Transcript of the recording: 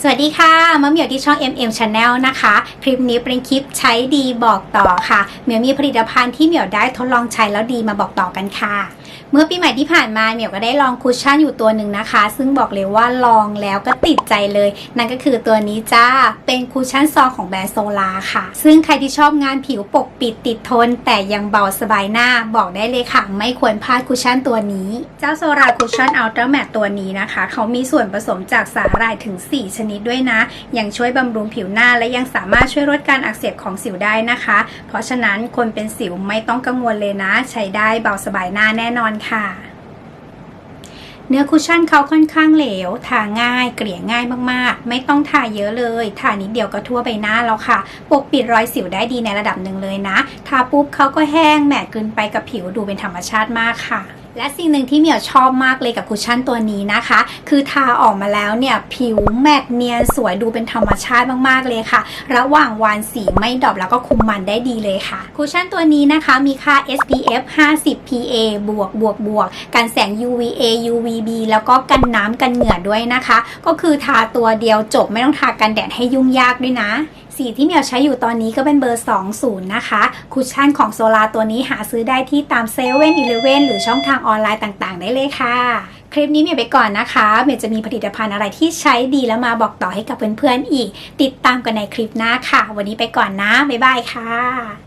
สวัสดีค่ะมะเหมียวที่ช่อง MM Channel นะคะ คลิปนี้เป็นคลิปใช้ดีบอกต่อค่ะ เหมียวมีผลิตภัณฑ์ที่เหมียวได้ทดลองใช้แล้วดีมาบอกต่อกันค่ะ เมื่อปีใหม่ที่ผ่านมาเหมียวก็ได้ลองคุชชั่นอยู่ตัวหนึ่งนะคะ ซึ่งบอกเลยว่าลองแล้วก็ติดใจเลย นั่นก็คือตัวนี้จ้า เป็นคุชชั่นซองของแบรนด์โซลาค่ะ ซึ่งใครที่ชอบงานผิวปกปิดติดทน แต่ยังเบาสบายหน้าบอกได้เลยค่ะ ไม่ควรพลาดคุชชั่นตัวนี้ เจ้าโซลาคุชชั่นอัลตร้าแมตตัวนี้นะคะ เขามีส่วนผสมจากสาหร่ายถึง 4ชนิดด้วยนะ ยังช่วยบำรุงผิวหน้าและยังสามารถช่วยลดการอักเสบของสิวได้นะคะ เพราะฉะนั้นคนเป็นสิวไม่ต้องกังวลเลยนะ ใช้ได้เบาสบายหน้าแน่นอนค่ะเนื้อคุชชั่นเขาค่อนข้างเหลว ทาง่าย เกลี่ยง่ายมากๆ ไม่ต้องทาเยอะเลย ทานิดเดียวก็ทั่วใบหน้าแล้วค่ะ ปกปิดรอยสิวได้ดีในระดับหนึ่งเลยนะ ทาปุ๊บเขาก็แห้งแมตต์เกินไปกับผิวดูเป็นธรรมชาติมากค่ะ และสิ่งหนึ่งที่เหมียวชอบมากเลยกับคุชชั่นตัวนี้นะคะ คือทาออกมาแล้วเนี่ย ผิวแมตต์เนียนสวยดูเป็นธรรมชาติมากๆเลยค่ะ ระหว่างวันสีไม่ดรอปแล้วก็คุมมันได้ดีเลยค่ะ คุชชั่นตัวนี้นะคะมีค่า SPF 50 PA บวกบวกบวกกันแสง UVA UVB แล้วก็กันน้ำกันเหงื่อด้วยนะคะ ก็คือทาตัวเดียวจบไม่ต้องทากันแดดให้ยุ่งยากด้วยนะ สีที่เมียวใช้อยู่ตอนนี้ก็เป็นเบอร์ 20 นะคะ คุชชั่นของโซลาตัวนี้หาซื้อได้ที่ตามเซเว่นอีเลเว่นหรือช่องทางออนไลน์ต่างๆ ได้เลยค่ะ คลิปนี้เมียไปก่อนนะคะเมียจะมีผลิตภัณฑ์อะไรที่ใช้ดีแล้วมาบอกต่อให้กับเพื่อนๆอีก ติดตามกันในคลิปหน้าค่ะ วันนี้ไปก่อนนะบ๊ายบายค่ะ